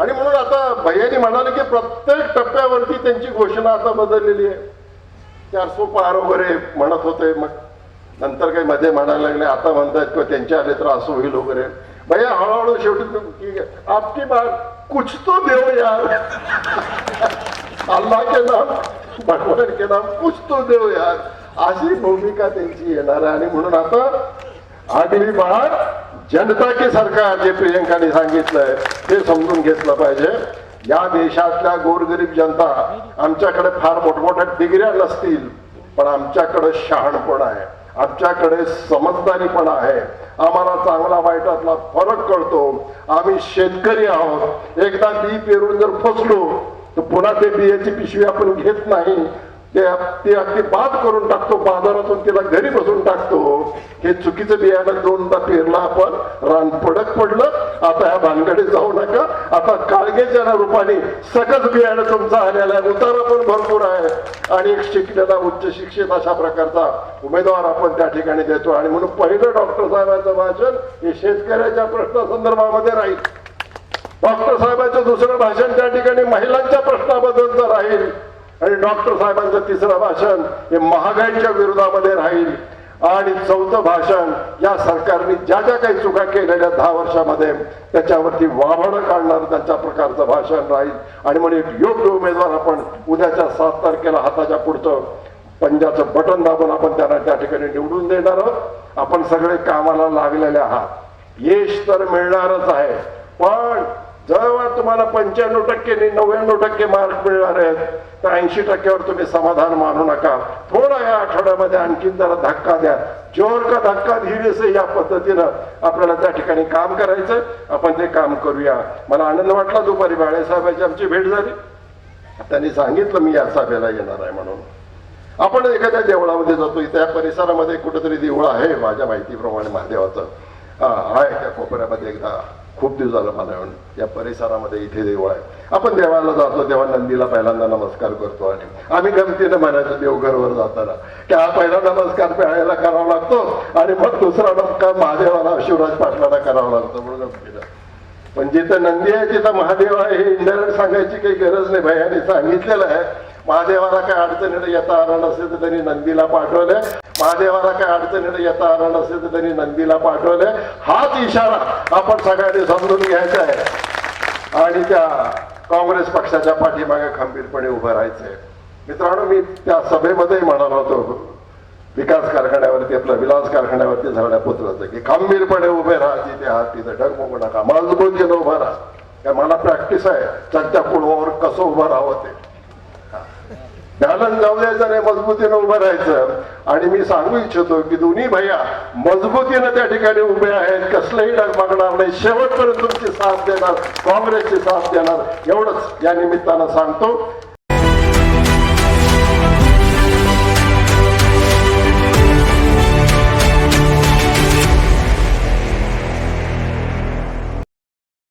आणि म्हणून आता भैयानी म्हणाले की प्रत्येक टप्प्यावरती त्यांची घोषणा आता बदललेली आहे. चारसो पार वगैरे म्हणत होते मग नंतर काही मध्ये म्हणायला लागले आता म्हणतात किंवा त्यांच्या आले तर असं होईल वगैरे. भैया हळूहळू शेवटी आपकी बात कुछ तो देव यार. अल्लाह के नाम भगवान के नाम कुछ तो देव यार. अशी भूमिका त्यांची येणार आहे. आणि म्हणून आता आगली बाळ जनता के सरकार जे प्रियंकाने सांगितलंय ते समजून घेतलं पाहिजे. या देशातल्या गोरगरीब जनता आमच्याकडे फार मोठमोठ्या डिग्र्या नसतील पण आमच्याकडे शहाणपण आहे. आमच्याकडे समजदारीपणा आहे. आम्हाला चांगला वाईटातला फरक कळतो. आम्ही शेतकरी आहोत. एकदा बी पेरून जर फसलो तर पुन्हा ते बियाची पिशवी आपण घेत नाही. ते अगदी बाद करून टाकतो बाजारातून तिला घरी बसून टाकतो. हे चुकीचं बियाणं दोनदा पेरला आपण रान पडक पडलं आता ह्या भानगडीत जाऊ नका. आता काळगेच्या रूपाने सकस बियाणं तुमचं आलेलं आहे. उतारा पण भरपूर आहे. आणि एक शिकलेला उच्च शिक्षित अशा प्रकारचा उमेदवार आपण त्या ठिकाणी देतो. आणि म्हणून पहिलं डॉक्टर साहेबांचं भाषण हे शेतकऱ्याच्या प्रश्नासंदर्भामध्ये राहील. डॉक्टर साहेबांचं दुसरं भाषण त्या ठिकाणी महिलांच्या प्रश्नाबद्दलचं राहील आणि डॉक्टर साहेबांचं तिसरं भाषण हे महागाईच्या विरोधामध्ये राहील. आणि चौथं भाषण या सरकारने ज्या ज्या काही चुका केलेल्या दहा वर्षामध्ये त्याच्यावरती वाभडं काढणार त्याच्या प्रकारचं भाषण राहील. आणि म्हणून एक योग्य उमेदवार आपण उद्याच्या सात तारखेला हाताच्या पुढचं पंजाचं बटन दाबून आपण त्यांना त्या ठिकाणी निवडून देणार आहोत. आपण सगळे कामाला लागलेले आहात. यश तर मिळणारच आहे. पण तुम्हाला पंच्याण्णव टक्के नव्याण्णव टक्के मार्क मिळणार आहेत. तर ऐंशी टक्क्यावर तुम्ही समाधान मानू नका. थोडा या आठवड्यामध्ये आणखीन जरा धक्का द्या. जोर का धक्का धीरे या पद्धतीनं आपल्याला त्या ठिकाणी काम करायचं आपण ते काम करूया. मला आनंद वाटला दुपारी बाळेसाहेबांची आमची भेट झाली. त्यांनी सांगितलं मी या सभेला येणार आहे म्हणून. आपण एखाद्या देवळामध्ये जातो. त्या परिसरामध्ये कुठेतरी देऊळ आहे माझ्या माहितीप्रमाणे महादेवाचं. हा आहे त्या कोपऱ्यामध्ये एकदा. खूप दिवस झालं मला येऊन. या परिसरामध्ये इथे देऊळ आहे. आपण देवाला जातो तेव्हा नंदीला पहिल्यांदा नमस्कार करतो आणि आम्ही गमतीनं म्हणायचो देवघरवर जाताना. की हा पहिला नमस्कार पेळायला करावा लागतो आणि मग दुसरा नमस्कार महादेवाला शिवराज पाटलाला करावा लागतो म्हणून गमतीला पण जिथं नंदी आहे तिथं महादेव आहे हे इंडायरेक्ट सांगायची काही गरज नाही भैयाने सांगितलेलं आहे. महादेवाला काय अडचणी येता आलं नसेल तर त्यांनी नंदीला पाठवलं. महादेवाला काय अडचणीला येता आलं नसेल तर त्यांनी नंदीला पाठवले हाच इशारा आपण सगळ्यांनी समजून घ्यायचा आहे. आणि त्या काँग्रेस पक्षाच्या पाठीमागे खंबीरपणे उभं राहायचंय. मित्रांनो मी त्या सभेमध्ये म्हणालो होतो विकास कारखान्यावरती आपल्या विलास कारखान्यावरती झाडा पुत्राचं की खंबीरपणे उभे राहा तिथे आहात तिथे डगमगू नका गेलं उभं राहा. मला प्रॅक्टिस आहे. त्यांच्या पुढवावर कसं उभं राहावं ते. बॅलन्स जाऊ द्यायचं नाही मजबूतीनं उभं राहायचं. आणि मी सांगू इच्छितो की दोन्ही भैया मजबूतीनं त्या ठिकाणी उभे आहेत. कसलंही डगमगणार नाही. शेवटपर्यंत तुमची साथ देणार. काँग्रेसची साथ देणार. एवढंच या निमित्तानं सांगतो.